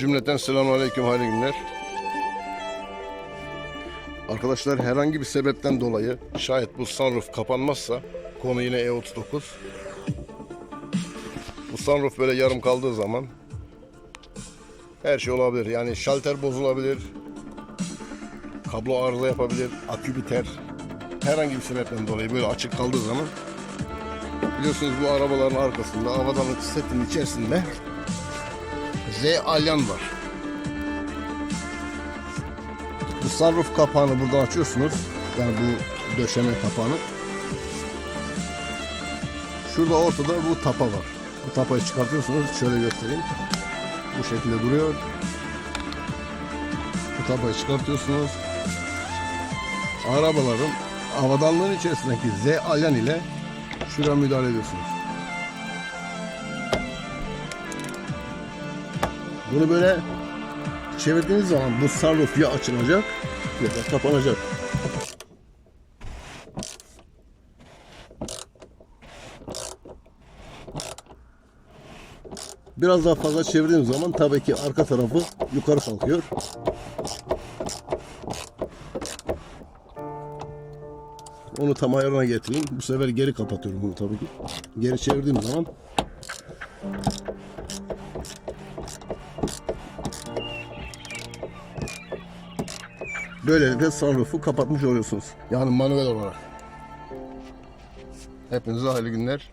Cümleten selamun aleyküm hayırlı günler. Arkadaşlar herhangi bir sebepten dolayı şayet bu sunroof kapanmazsa konu yine E39. Bu sunroof böyle yarım kaldığı zaman her şey olabilir. Yani şalter bozulabilir. Kablo arıza yapabilir. Akü biter. Herhangi bir sebepten dolayı böyle açık kaldığı zaman biliyorsunuz bu arabaların arkasında havadanlık setinin içerisinde Z alyan var. Bu sunroof kapağını buradan açıyorsunuz. Yani bu döşeme kapağını. Şurada ortada bu tapa var. Bu tapayı çıkartıyorsunuz. Şöyle göstereyim. Bu şekilde duruyor. Bu tapayı çıkartıyorsunuz. Arabaların havadanlığın içerisindeki Z alyan ile şuraya müdahale ediyorsunuz. Bunu böyle çevirdiğiniz zaman bu sunroof ya açılacak ya da kapanacak. Biraz daha fazla çevirdiğim zaman tabii ki arka tarafı yukarı kalkıyor. Onu tam ayarına getireyim. Bu sefer geri kapatıyorum bunu tabii ki. Geri çevirdiğim zaman Böylelikle sunroof'u kapatmış oluyorsunuz. Yani manuel olarak. Hepinize hayırlı günler.